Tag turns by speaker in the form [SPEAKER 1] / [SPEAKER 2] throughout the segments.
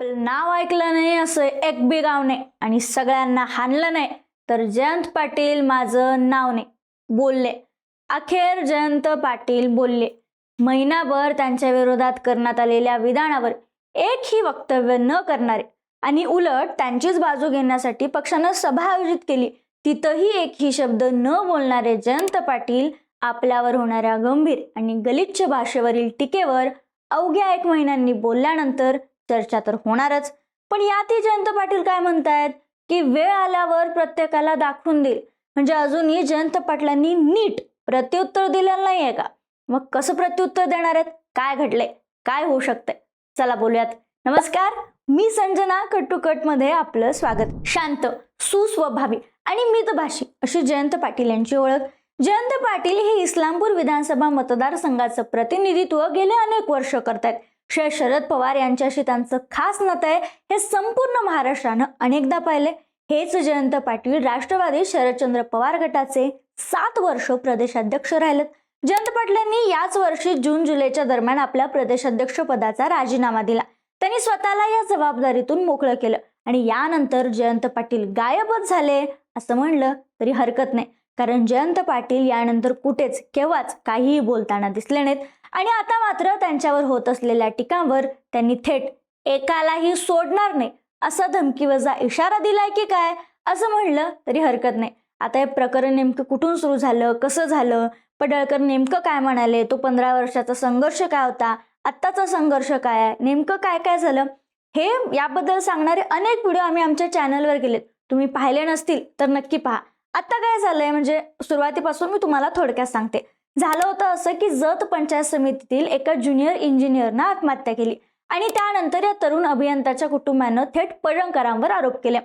[SPEAKER 1] आपलं नाव ऐकलं नाही असं एक बी गाव नाही आणि सगळ्यांना हाणलं नाही तर जयंत पाटील माझं नाव नाही बोलले. अखेर जयंत पाटील बोलले महिनाभर त्यांच्या विरोधात करण्यात आलेल्या विधानावर एकही वक्तव्य न करणारे आणि उलट त्यांचीच बाजू घेण्यासाठी पक्षानं सभा आयोजित केली तिथंही एकही शब्द न बोलणारे जयंत पाटील आपल्यावर होणाऱ्या गंभीर आणि गलिच्छ भाषेवरील टीकेवर अवघ्या एक महिन्यांनी बोलल्यानंतर चर्चा तर होणारच. पण यातही जयंत पाटील काय म्हणतायत? की वेळ आल्यावर प्रत्येकाला दाखवून देईल. म्हणजे अजूनही जयंत पाटलांनी नीट प्रत्युत्तर दिलेलं नाहीये का? मग कसं प्रत्युत्तर देणार आहेत? काय घडलंय? काय होऊ शकतंय? चला बोलूयात. नमस्कार. मी संजना कट टू कटमध्ये आपलं स्वागत. शांत सुस्वभावी आणि मितभाषी अशी जयंत पाटील यांची ओळख. जयंत पाटील हे इस्लामपूर विधानसभा मतदारसंघाचं प्रतिनिधित्व गेले अनेक वर्ष करतायत. शरद पवार यांच्याशी त्यांचं खास नातं आहे हे संपूर्ण महाराष्ट्रानं अनेकदा पाहिले हेच जयंत पाटील राष्ट्रवादी शरदचंद्र पवार गटाचे सात वर्ष प्रदेशाध्यक्ष राहिलेत. जयंत पाटलांनी याच वर्षी जून जुलैच्या दरम्यान आपल्या प्रदेशाध्यक्ष पदाचा राजीनामा दिला. त्यांनी स्वतःला या जबाबदारीतून मोकळं केलं आणि यानंतर जयंत पाटील गायबच झाले असं म्हणलं तरी हरकत नाही. कारण जयंत पाटील यानंतर कुठेच केव्हाच काहीही बोलताना दिसले नाहीत. आणि आता मात्र त्यांच्यावर होत असलेल्या टीकांवर त्यांनी थेट एकालाही सोडणार नाही. असा धमकीवजा इशारा दिलाय की काय? असं म्हणलं तरी हरकत नाही. आता हे प्रकरण नेमकं कुठून सुरू झालं? कसं झालं? पडळकर नेमकं काय म्हणाले? तो पंधरा वर्षाचा संघर्ष काय होता? आत्ताचा संघर्ष काय आहे? नेमकं काय काय झालं? हे याबद्दल सांगणारे अनेक व्हिडिओ आम्ही आमच्या चॅनलवर केलेत. तुम्ही पाहिले नसतील तर नक्की पहा. आत्ता काय झालंय? म्हणजे सुरुवातीपासून मी तुम्हाला थोडक्यात सांगते. झालं होतं असं की जत पंचायत समितीतील एका ज्युनियर इंजिनियरनं आत्महत्या केली. आणि त्यानंतर या तरुण अभियंताच्या कुटुंबानं थेट पडळकरांवर आरोप केले.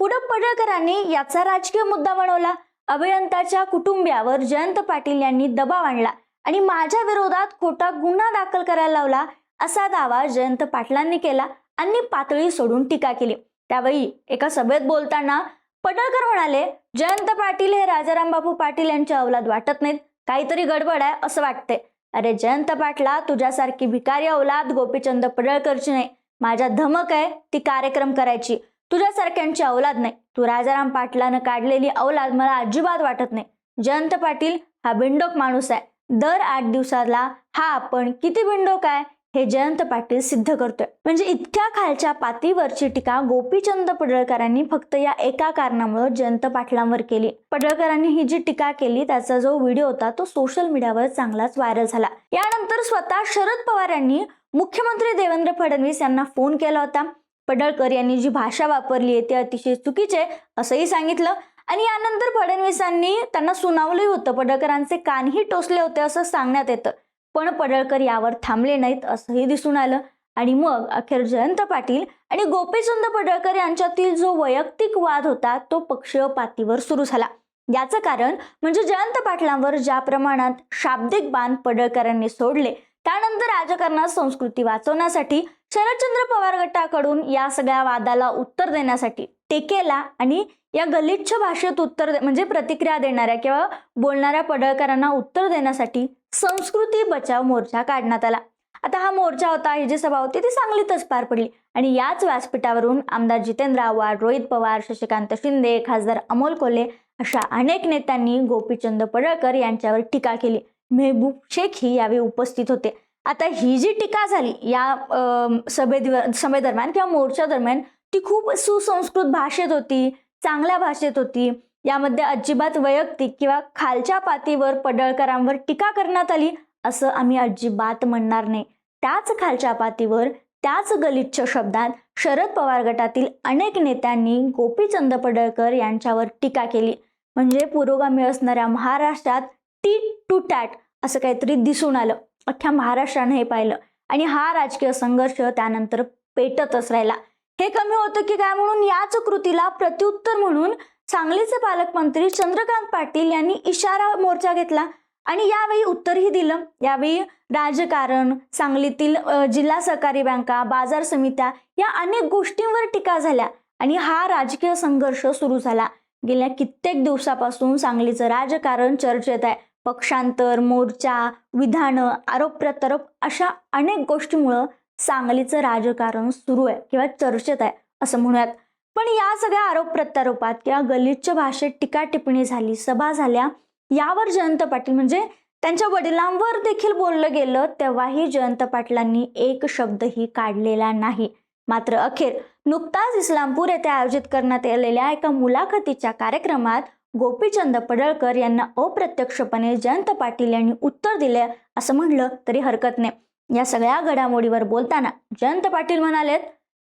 [SPEAKER 1] पुढे पडळकरांनी याचा राजकीय मुद्दा बनवला. अभियंताच्या कुटुंबियावर जयंत पाटील यांनी दबाव आणला आणि माझ्या विरोधात खोटा गुन्हा दाखल करायला लावला असा दावा जयंत पाटलांनी केला आणि पातळी सोडून टीका केली. त्यावेळी एका सभेत बोलताना पडळकर म्हणाले जयंत पाटील हे राजाराम बापू पाटील यांच्या अवलाद वाटत नाहीत. काहीतरी गडबड आहे असं वाटतंय. अरे जयंत पाटला तुझ्यासारखी भिकारी अवलाद गोपीचंद पडळकरची नाही. माझ्या धमक आहे ती कार्यक्रम करायची. तुझ्यासारख्यांची अवलाद नाही. तू राजाराम पाटलानं काढलेली अवलाद मला अजिबात वाटत नाही. जयंत पाटील हा बिंडोक माणूस आहे. दर आठ दिवसाला हा आपण किती बिंडोक आहे? हे जयंत पाटील सिद्ध करतोय. म्हणजे इतक्या खालच्या पातीवरची टीका गोपीचंद पडळकरांनी फक्त या एका कारणामुळे जयंत पाटलांवर केली. पडळकरांनी ही जी टीका केली त्याचा जो व्हिडिओ होता तो सोशल मीडियावर चांगलाच व्हायरल झाला. यानंतर स्वतः शरद पवार यांनी मुख्यमंत्री देवेंद्र फडणवीस यांना फोन केला होता. पडळकर यांनी जी भाषा वापरली आहे ती अतिशय चुकीचे असंही सांगितलं. आणि यानंतर फडणवीसांनी त्यांना सुनावलंही होतं. पडळकरांचे कानही टोचले होते असं सांगण्यात येतं. पण पडळकर यावर थांबले नाहीत असंही दिसून आलं. आणि मग अखेर जयंत पाटील आणि गोपीचंद पडळकर यांच्यातील जो वैयक्तिक वाद होता तो पक्षीय पातीवर सुरू झाला. याचं कारण म्हणजे जयंत पाटलांवर ज्या प्रमाणात शाब्दिक बाण पडळकरांनी सोडले त्यानंतर राजकारणात संस्कृती वाचवण्यासाठी शरदचंद्र पवार गटाकडून या सगळ्या वादाला उत्तर देण्यासाठी टेकेला आणि या गलिच्छ भाषेत उत्तर दे- म्हणजे प्रतिक्रिया देणाऱ्या किंवा बोलणाऱ्या पडळकरांना उत्तर देण्यासाठी संस्कृती बचाव मोर्चा काढण्यात आला. आता हा मोर्चा होता ही जी सभा होती ती सांगलीतच पार पडली. आणि याच व्यासपीठावरून आमदार जितेंद्र आव्हाड रोहित पवार शशिकांत शिंदे खासदार अमोल कोल्हे अशा अनेक नेत्यांनी गोपीचंद पडळकर यांच्यावर टीका केली. मेहबूब शेख ही यावेळी उपस्थित होते. आता ही जी टीका झाली या सभे सभेदरम्यान किंवा मोर्चा दरम्यान ती खूप सुसंस्कृत भाषेत होती चांगल्या भाषेत होती. यामध्ये अजिबात वैयक्तिक किंवा खालच्या पातीवर पडळकरांवर टीका करण्यात आली असं आम्ही अजिबात म्हणणार नाही. त्याच खालच्या पातीवर त्याच गलिच्छ शब्दात शरद पवार गटातील अनेक नेत्यांनी गोपीचंद पडळकर यांच्यावर टीका केली. म्हणजे पुरोगामी असणाऱ्या महाराष्ट्रात टीट टू टॅट असं काहीतरी दिसून आलं. अख्ख्या महाराष्ट्रानं हे पाहिलं. आणि हा राजकीय संघर्ष त्यानंतर पेटतच राहिला. हे कमी होतं की काय म्हणून? याच कृतीला प्रत्युत्तर म्हणून सांगलीचे पालकमंत्री चंद्रकांत पाटील यांनी इशारा मोर्चा घेतला आणि यावेळी उत्तरही दिलं. यावेळी राजकारण सांगलीतील जिल्हा सहकारी बँका बाजार समित्या या अनेक गोष्टींवर टीका झाल्या आणि हा राजकीय संघर्ष सुरू झाला. गेल्या कित्येक दिवसापासून सांगलीचं राजकारण चर्चेत आहे. पक्षांतर मोर्चा विधानं आरोप प्रत्यारोप अशा अनेक गोष्टीमुळं सांगलीचं राजकारण सुरू आहे किंवा चर्चेत आहे असं म्हणूयात. पण या सगळ्या आरोप प्रत्यारोपात किंवा गलिच्छ भाषेत टीका टिप्पणी झाली सभा झाल्या यावर जयंत पाटील म्हणजे त्यांच्या वडिलांवर देखील बोललं गेलं तेव्हाही जयंत पाटलांनी एक शब्दही काढलेला नाही. मात्र अखेर नुकताच इस्लामपूर येथे आयोजित करण्यात आलेल्या एका मुलाखतीच्या कार्यक्रमात गोपीचंद पडळकर यांना अप्रत्यक्षपणे जयंत पाटील यांनी उत्तर दिले असं म्हणलं तरी हरकत नाही. या सगळ्या घडामोडीवर बोलताना जयंत पाटील म्हणालेत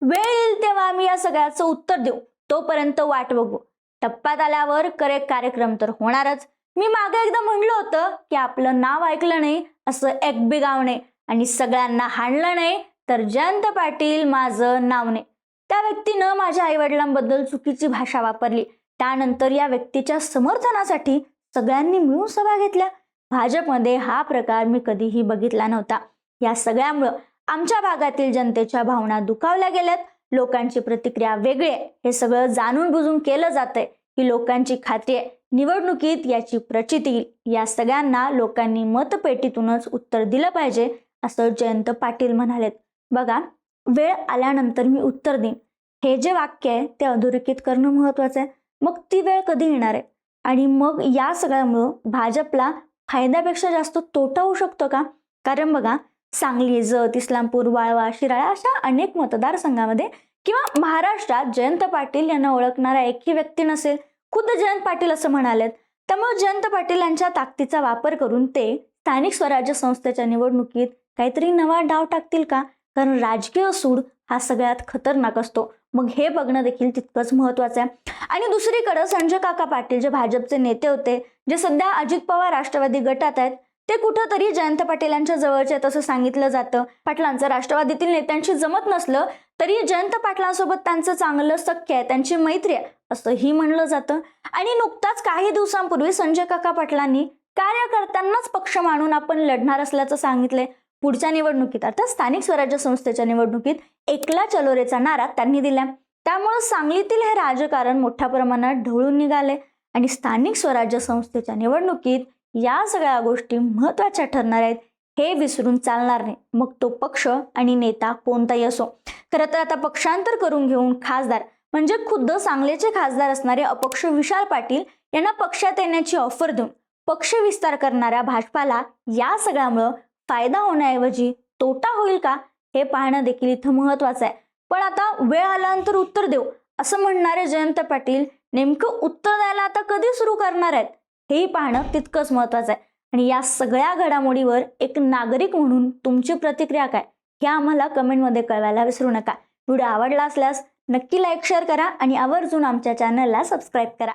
[SPEAKER 1] वेळ येईल तेव्हा आम्ही या सगळ्याचं उत्तर देऊ. तोपर्यंत वाट बघू. टप्प्यात आल्यावर करेक्ट कार्यक्रम तर होणारच. मी मागे एकदा म्हणलं होतं की आपलं नाव ऐकलं नाही असं एक बिगावणे नाही आणि सगळ्यांना हाणलं नाही तर जयंत पाटील माझं नाव नाही. त्या व्यक्तीनं माझ्या आईवडिलांबद्दल चुकीची भाषा वापरली. त्यानंतर या व्यक्तीच्या समर्थनासाठी सगळ्यांनी मिळून सभा घेतल्या. भाजपमध्ये हा प्रकार मी कधीही बघितला नव्हता. या सगळ्यामुळं आमच्या भागातील जनतेच्या भावना दुखावल्या गेल्यात. लोकांची प्रतिक्रिया वेगळी आहे. हे सगळं जाणून बुजून केलं जातंय ही लोकांची खात्री आहे. निवडणुकीत याची प्रचिती येईल या सगळ्यांना लोकांनी मतपेटीतूनच उत्तर दिलं पाहिजे असं जयंत पाटील म्हणालेत. बघा वेळ आल्यानंतर मी उत्तर देईन. हे जे वाक्य आहे ते अधोरेखित करणं महत्वाचं आहे. मग ती वेळ कधी येणार आहे? आणि मग या सगळ्यामुळं भाजपला फायद्यापेक्षा जास्त तोटा होऊ शकतो का? कारण बघा सांगली जत इस्लामपूर वाळवा शिराळा अशा अनेक मतदारसंघामध्ये किंवा महाराष्ट्रात जयंत पाटील यांना ओळखणारा एकही व्यक्ती नसेल खुद्द जयंत पाटील असं म्हणालेत. त्यामुळे जयंत पाटील यांच्या ताकदीचा वापर करून ते स्थानिक स्वराज्य संस्थेच्या निवडणुकीत काहीतरी नवा डाव टाकतील का? कारण राजकीय सूड हा सगळ्यात खतरनाक असतो. मग हे बघणं देखील तितकंच महत्वाचं आहे. आणि दुसरीकडं संजय काका पाटील जे भाजपचे नेते होते जे सध्या अजित पवार राष्ट्रवादी गटात आहेत ते कुठंतरी जयंत पाटील यांच्या जवळचे आहेत असं सांगितलं जातं. पाटलांचं राष्ट्रवादीतील नेत्यांशी जमत नसलं तरी जयंत पाटलांसोबत त्यांचं चांगलं सख्य आहे त्यांची मैत्री आहे असंही म्हणलं जातं. आणि नुकताच काही दिवसांपूर्वी संजय काका पाटलांनी कार्यकर्त्यांनाच पक्ष मानून आपण लढणार असल्याचं सांगितलंय. पुढच्या निवडणुकीत अर्थात स्थानिक स्वराज्य संस्थेच्या निवडणुकीत एकला चलोरेचा नारा त्यांनी दिला त्यामुळं सांगलीतील हे राजकारण मोठ्या प्रमाणात ढवळून निघाले आणि स्थानिक स्वराज्य संस्थेच्या निवडणुकीत या सगळ्या गोष्टी महत्त्वाच्या ठरणार आहेत हे विसरून चालणार नाही. मग तो पक्ष आणि नेता कोणताही असो. खरं तर आता पक्षांतर करून घेऊन खासदार म्हणजे खुद्द सांगलीचे खासदार असणारे अपक्ष विशाल पाटील यांना पक्षात येण्याची ऑफर देऊन पक्ष विस्तार करणाऱ्या भाजपाला या सगळ्यामुळं फायदा होण्याऐवजी तोटा होईल का हे पाहणं देखील इथं महत्वाचं आहे. पण आता वेळ आल्यानंतर उत्तर देऊ असं म्हणणारे जयंत पाटील नेमकं उत्तर द्यायला आता कधी सुरू करणार आहेत? हेही पाहणं तितकंच महत्त्वाचं आहे. आणि या सगळ्या घडामोडीवर एक नागरिक म्हणून तुमची प्रतिक्रिया काय हे आम्हाला कमेंटमध्ये कळवायला विसरू नका. व्हिडिओ आवडला असल्यास नक्की लाईक शेअर करा आणि आवर्जून आमच्या चॅनलला सबस्क्राईब करा.